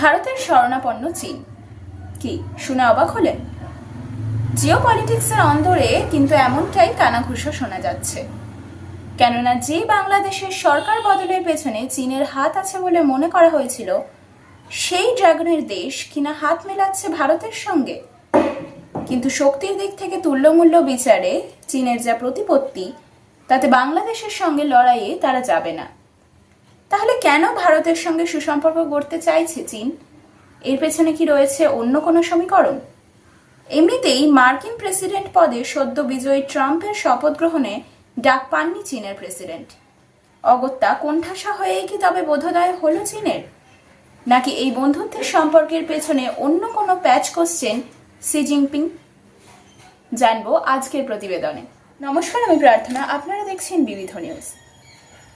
ভারতের শরণাপন্ন চীন। কি, শুনে অবাক হলেন? জিও পলিটিক্সের অন্দরে কিন্তু এমনটাই কানাঘুষো শোনা যাচ্ছে। কেননা যে বাংলাদেশের সরকার বদলের পেছনে চীনের হাত আছে বলে মনে করা হয়েছিল, সেই ড্রাগনের দেশ কিনা হাত মেলাচ্ছে ভারতের সঙ্গে। কিন্তু শক্তির দিক থেকে তুল্যমূল্য বিচারে চীনের যা প্রতিপত্তি, তাতে বাংলাদেশের সঙ্গে লড়াইয়ে তারা যাবে না। তাহলে কেন ভারতের সঙ্গে সুসম্পর্ক গড়তে চাইছে চীন? এর পেছনে কি রয়েছে অন্য কোনো সমীকরণ? এমনিতেই মার্কিন প্রেসিডেন্ট পদে সদ্য বিজয়ী ট্রাম্পের শপথ গ্রহণে ডাক পাননি চীনের প্রেসিডেন্ট। অগত্যা কোণঠাসা হয়েই কি তবে বোধোদয় হলো চীনের? নাকি এই বন্ধুত্বের সম্পর্কের পেছনে অন্য কোনো প্যাচ কোশ্চেন সি জিনপিং? জানব আজকের প্রতিবেদনে। নমস্কার, আমি প্রার্থনা। আপনারা দেখছেন বিবিধ নিউজ।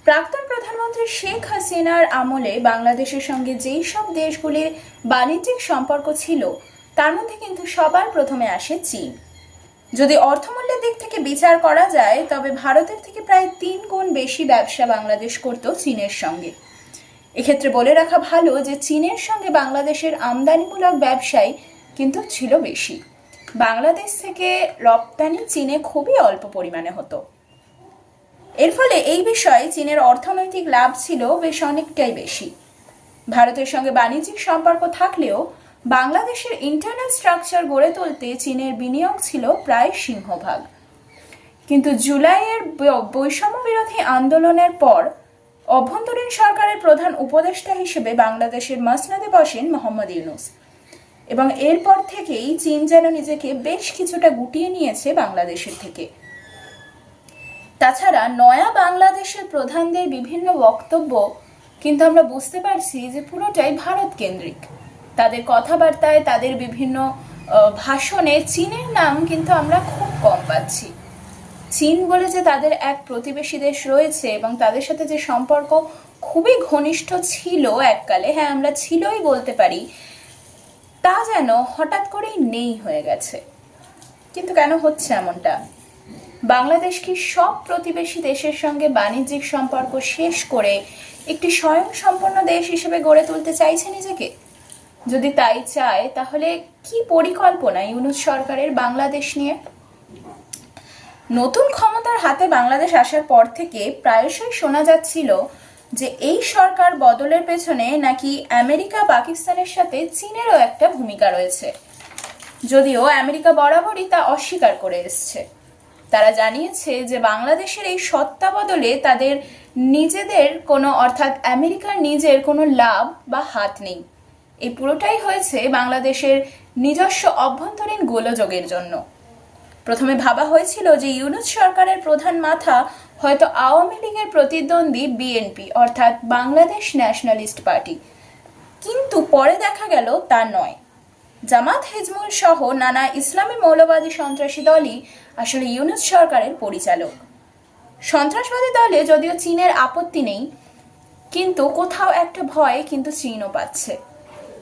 প্রাক্তন প্রধানমন্ত্রী শেখ হাসিনার আমলে বাংলাদেশের সঙ্গে যেই সব দেশগুলির বাণিজ্যিক সম্পর্ক ছিল, তার মধ্যে কিন্তু সবার প্রথমে আসে চীন। যদি অর্থমূল্যের দিক থেকে বিচার করা যায়, তবে ভারতের থেকে প্রায় তিন গুণ বেশি ব্যবসা বাংলাদেশ করত চীনের সঙ্গে। এক্ষেত্রে বলে রাখা ভালো যে, চীনের সঙ্গে বাংলাদেশের আমদানিমূলক ব্যবসায় কিন্তু ছিল বেশি। বাংলাদেশ থেকে রপ্তানি চীনে খুবই অল্প পরিমাণে হতো। এর ফলে এই বিষয়ে চীনের অর্থনৈতিক লাভ ছিল বেশ অনেকটাই বেশি। ভারতের সঙ্গে বাণিজ্যিক সম্পর্ক থাকলেও বাংলাদেশের ইন্টারনাল স্ট্রাকচার গড়ে তুলতে চীনের বিনিয়োগ ছিল প্রায় সিংহভাগ। কিন্তু জুলাইয়ের বৈষম্য বিরোধী আন্দোলনের পর অভ্যন্তরীণ সরকারের প্রধান উপদেষ্টা হিসেবে বাংলাদেশের মাসনাদে বসেন মোহাম্মদ ইউনুস। এবং এরপর থেকেই চীন যেন নিজেকে বেশ কিছুটা গুটিয়ে নিয়েছে বাংলাদেশের থেকে। তাছাড়া নয়া বাংলাদেশের প্রধানদের বিভিন্ন বক্তব্য কিন্তু আমরা বুঝতে পারছি যে পুরোটাই ভারত কেন্দ্রিক। তাদের কথাবার্তায়, তাদের বিভিন্ন ভাষণে চীনের নাম কিন্তু আমরা খুব কম পাচ্ছি। চীন বলে যে তাদের এক প্রতিবেশী দেশ রয়েছে এবং তাদের সাথে যে সম্পর্ক খুবই ঘনিষ্ঠ ছিল এককালে হ্যাঁ আমরা ছিলই বলতে পারি, তা যেন হঠাৎ করেই নেই হয়ে গেছে। কিন্তু কেন হচ্ছে এমনটা? বাংলাদেশ কি সব প্রতিবেশী দেশের সঙ্গে বাণিজ্যিক সম্পর্ক শেষ করে একটি স্বয়ং সম্পন্ন দেশ হিসেবে গড়ে তুলতে চাইছে নিজেকে? যদি তাই চায়, তাহলে কি পরিকল্পনা ইউনুস সরকারের বাংলাদেশ নিয়ে? নতুন ক্ষমতার হাতে বাংলাদেশ আসার পর থেকে প্রায়শই শোনা যাচ্ছিল যে এই সরকার বদলের পেছনে নাকি আমেরিকা পাকিস্তানের সাথে চীনেরও একটা ভূমিকা রয়েছে। যদিও আমেরিকা বরাবরই তা অস্বীকার করে এসছে। তারা জানিয়েছে যে বাংলাদেশের এই সত্তা বদলে তাদের নিজেদের কোনো, অর্থাৎ আমেরিকার নিজের কোনো লাভ বা হাত নেই। এই পুরোটাই হয়েছে বাংলাদেশের নিজস্ব অভ্যন্তরীণ গোলযোগের জন্য। প্রথমে ভাবা হয়েছিল যে ইউনুস সরকারের প্রধান মাথা হয়তো আওয়ামী লীগের প্রতিদ্বন্দ্বী বিএনপি, অর্থাৎ বাংলাদেশ ন্যাশনালিস্ট পার্টি। কিন্তু পরে দেখা গেল তা নয়। জামাত হিজমুল সহ নানা ইসলামী মৌলবাদী সন্ত্রাসী দলই আসলে ইউনুস সরকারের পরিচালক। সন্ত্রাসবাদী দলে যদিও চীনের আপত্তি নেই, কিন্তু কোথাও একটা ভয় কিন্তু চীনও পাচ্ছে।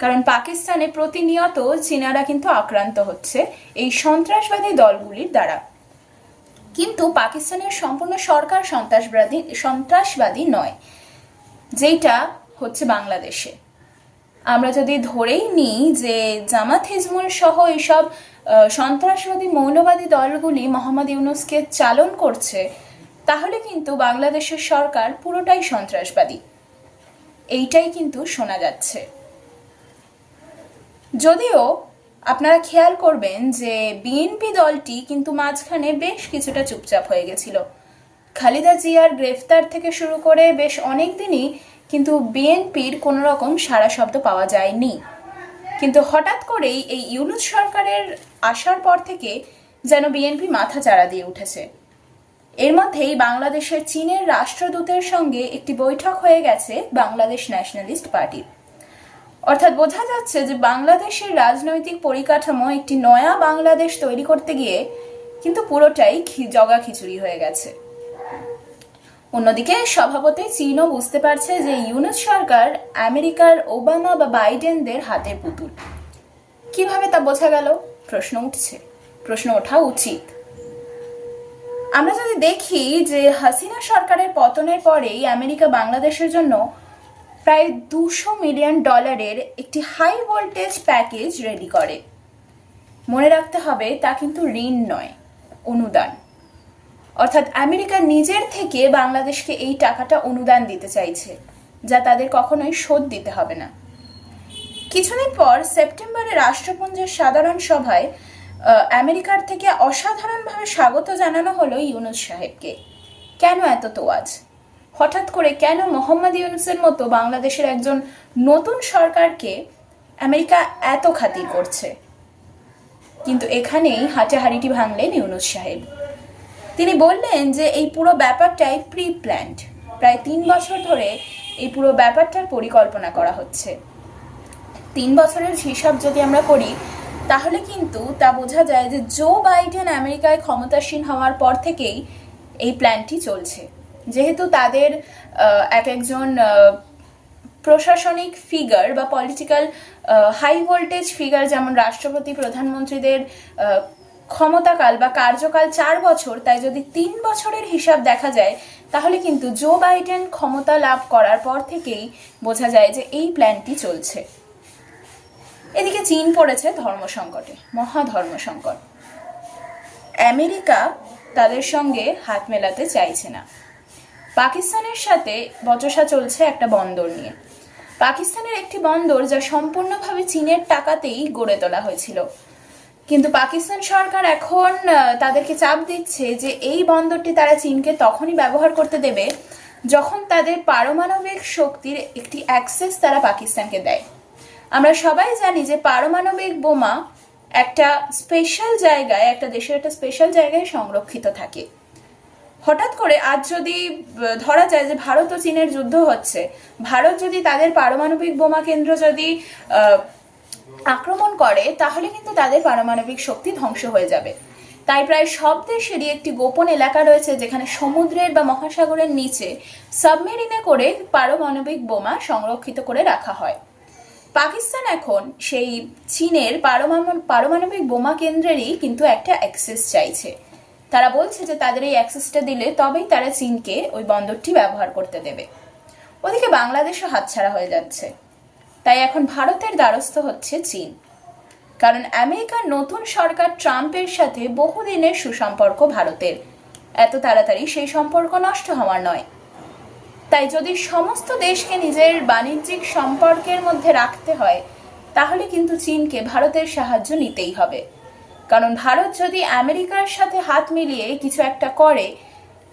কারণ পাকিস্তানে প্রতিনিয়ত চীনারা কিন্তু আক্রান্ত হচ্ছে এই সন্ত্রাসবাদী দলগুলির দ্বারা। কিন্তু পাকিস্তানের সম্পূর্ণ সরকার সন্ত্রাসবাদী সন্ত্রাসবাদী নয় যেটা হচ্ছে বাংলাদেশে। আমরা যদি ধরেই নিই যে জামাত হিজমুল সহ এইসব সন্ত্রাসবাদী মৌলবাদী দলগুলি মোহাম্মদ ইউনুসকে চালন করছে, তাহলে কিন্তু বাংলাদেশের সরকার পুরোটাই সন্ত্রাসবাদী। এইটাই কিন্তু শোনা যাচ্ছে। যদিও আপনারা খেয়াল করবেন যে বিএনপি দলটি কিন্তু মাঝখানে বেশ কিছুটা চুপচাপ হয়ে গেছিল। খালিদা জিয়ার গ্রেফতার থেকে শুরু করে বেশ অনেক দিনই কিন্তু বিএনপির কোনো রকম সারা শব্দ পাওয়া যায়নি। কিন্তু হঠাৎ করেই এই ইউনুস সরকারের আসার পর থেকে যেন বিএনপি মাথা চাড়া দিয়ে উঠেছে। এর মধ্যেই বাংলাদেশের চীনের রাষ্ট্রদূতের সঙ্গে একটি বৈঠক হয়ে গেছে বাংলাদেশ ন্যাশনালিস্ট পার্টির। অর্থাৎ বোঝা যাচ্ছে যে বাংলাদেশের রাজনৈতিক পরিকাঠামো একটি নয়া বাংলাদেশ তৈরি করতে গিয়ে কিন্তু পুরোটাই জগা খিচুড়ি হয়ে গেছে। অন্যদিকে স্বভাবতই চীনও বুঝতে পারছে যে ইউনুস সরকার আমেরিকার ওবামা বা বাইডেনদের হাতে পুতুল। কীভাবে তা বোঝা গেল? প্রশ্ন উঠছে। প্রশ্ন ওঠা উচিত। আমরা যদি দেখি যে হাসিনা সরকারের পতনের পরেই আমেরিকা বাংলাদেশের জন্য প্রায় দুশো মিলিয়ন ডলারের একটি হাই ভোল্টেজ প্যাকেজ রেডি করে। মনে রাখতে হবে তা কিন্তু ঋণ নয়, অনুদান। অর্থাৎ আমেরিকা নিজের থেকে বাংলাদেশকে এই টাকাটা অনুদান দিতে চাইছে, যা তাদের কখনোই শোধ দিতে হবে না। কিছুদিন পর সেপ্টেম্বরে রাষ্ট্রপুঞ্জের সাধারণ সভায় আমেরিকার থেকে অসাধারণভাবে স্বাগত জানানো হলো ইউনুস সাহেবকে। কেন এত তোয়াজ? হঠাৎ করে কেন মোহাম্মদ ইউনুসের মতো বাংলাদেশের একজন নতুন সরকারকে আমেরিকা এত খাতির করছে? কিন্তু এখানেই হাঁটাহাড়িটি ভাঙলেন ইউনুস সাহেব। তিনি বললেন যে এই পুরো ব্যাপারটাই প্রি প্ল্যান্ড প্রায় তিন বছর ধরে এই পুরো ব্যাপারটার পরিকল্পনা করা হচ্ছে। তিন বছরের হিসাব যদি আমরা করি, তাহলে কিন্তু তা বোঝা যায় যে জো বাইডেন আমেরিকায় ক্ষমতাসীন হওয়ার পর থেকেই এই প্ল্যানটি চলছে। যেহেতু তাদের এক একজন প্রশাসনিক ফিগার বা পলিটিক্যাল হাই ভোল্টেজ ফিগার যেমন রাষ্ট্রপতি, প্রধানমন্ত্রীদের ক্ষমতাকাল বা কার্যকাল চার বছর, তাই যদি তিন বছরের হিসাব দেখা যায়, তাহলে কিন্তু জো বাইডেন ক্ষমতা লাভ করার পর থেকেই বোঝা যায় যে এই প্ল্যানটি চলছে। এদিকে চীন পড়েছে ধর্ম সংকটে মহা ধর্ম সংকট। আমেরিকা তাদের সঙ্গে হাত মেলাতে চাইছে না। পাকিস্তানের সাথে বচসা চলছে একটা বন্দর নিয়ে। পাকিস্তানের একটি বন্দর যা সম্পূর্ণভাবে চীনের টাকাতেই গড়ে তোলা হয়েছিল। কিন্তু পাকিস্তান সরকার এখন তাদেরকে চাপ দিচ্ছে যে এই বন্দরটি তারা চীনকে তখনই ব্যবহার করতে দেবে যখন তাদের পারমাণবিক শক্তির একটি অ্যাক্সেস তারা পাকিস্তানকে দেয়। আমরা সবাই জানি যে পারমাণবিক বোমা একটা স্পেশাল জায়গায়, একটা দেশের একটা স্পেশাল জায়গায় সংরক্ষিত থাকে। হঠাৎ করে আজ যদি ধরা যায় যে ভারত ও চীনের যুদ্ধ হচ্ছে, ভারত যদি তাদের পারমাণবিক বোমা কেন্দ্র যদি আক্রমণ করে, তাহলে কিন্তু তাদের পারমাণবিক শক্তি ধ্বংস হয়ে যাবে। তাই প্রায় সব দেশেরই একটি গোপন এলাকা রয়েছে, যেখানে সমুদ্রের বা মহাসাগরের নিচে সাবমেরিনে করে পারমাণবিক বোমা সংরক্ষিত করে রাখা হয়। পাকিস্তান এখন সেই চীনের পারমাণবিক বোমা কেন্দ্রেরই কিন্তু একটা অ্যাক্সেস চাইছে। তারা বলছে যে তাদের এই অ্যাক্সেসটা দিলে তবেই তারা চীনকে ওই বন্দরটি ব্যবহার করতে দেবে। ওদিকে বাংলাদেশও হাতছাড়া হয়ে যাচ্ছে। তাই এখন ভারতের দ্বারস্থ হচ্ছে চীন। কারণ আমেরিকার নতুন সরকার ট্রাম্পের সাথে বহুদিনের সুসম্পর্ক ভারতের। এত তাড়াতাড়ি সেই সম্পর্ক নষ্ট হওয়ার নয়। তাই যদি সমস্ত দেশকে নিজের বাণিজ্যিক সম্পর্কের মধ্যে রাখতে হয়, তাহলে কিন্তু চীনকে ভারতের সাহায্য নিতেই হবে। কারণ ভারত যদি আমেরিকার সাথে হাত মিলিয়ে কিছু একটা করে,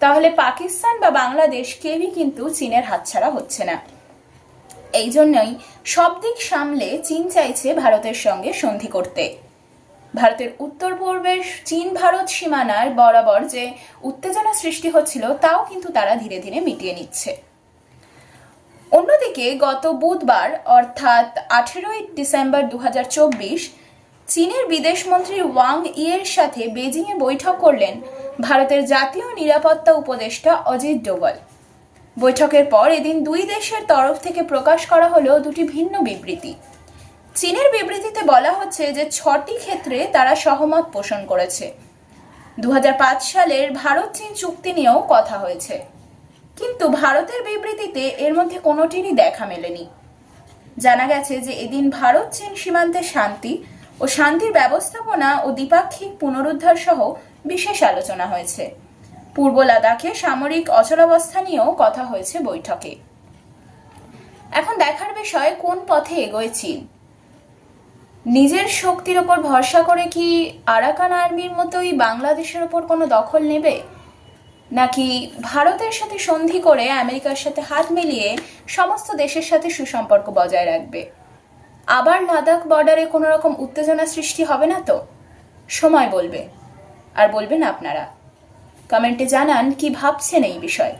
তাহলে পাকিস্তান বা বাংলাদেশ কেউই কিন্তু চীনের হাতছাড়া হচ্ছে না। এই জন্যই সব দিক সামলে চীন চাইছে ভারতের সঙ্গে সন্ধি করতে। ভারতের উত্তর পূর্বের চীন ভারত সীমানার বরাবর যে উত্তেজনা সৃষ্টি হচ্ছিল, তাও কিন্তু তারা ধীরে ধীরে মিটিয়ে নিচ্ছে। অন্যদিকে গত বুধবার, অর্থাৎ আঠেরোই ডিসেম্বর দু হাজার চব্বিশ, চীনের বিদেশমন্ত্রী ওয়াং ইয়ের সাথে বেজিংয়ে বৈঠক করলেন ভারতের জাতীয় নিরাপত্তা উপদেষ্টা অজিত ডোভাল। বৈঠকের পর এদিন দুই দেশের তরফ থেকে প্রকাশ করা হলো দুটি ভিন্ন বিবৃতি। চীনের বিবৃতিতে বলা হচ্ছে যে ছটি ক্ষেত্রে তারা সহমত পোষণ করেছে। দু হাজার পাঁচ সালের ভারত চীন চুক্তি নিয়েও কথা হয়েছে। কিন্তু ভারতের বিবৃতিতে এর মধ্যে কোনোটিরই দেখা মেলেনি। জানা গেছে যে এদিন ভারত চীন সীমান্তে শান্তি ও শান্তির ব্যবস্থাপনা ও দ্বিপাক্ষিক পুনরুদ্ধার সহ বিশেষ আলোচনা হয়েছে। পূর্ব লাদাখে সামরিক অচলাবস্থা নিয়েও কথা হয়েছে বৈঠকে। এখন দেখার বিষয়, কোন পথে এগোয় চীন? নিজের শক্তির ওপর ভরসা করে কি আরাকান আর্মির মতোই বাংলাদেশের ওপর কোনো দখল নেবে? নাকি ভারতের সাথে সন্ধি করে আমেরিকার সাথে হাত মিলিয়ে সমস্ত দেশের সাথে সুসম্পর্ক বজায় রাখবে? আবার লাদাখ বর্ডারে কোনো রকম উত্তেজনা সৃষ্টি হবে না তো? সময় বলবে। আর বলবেন আপনারা। কমেন্টে জানান কি ভাবছেন এই বিষয়ে।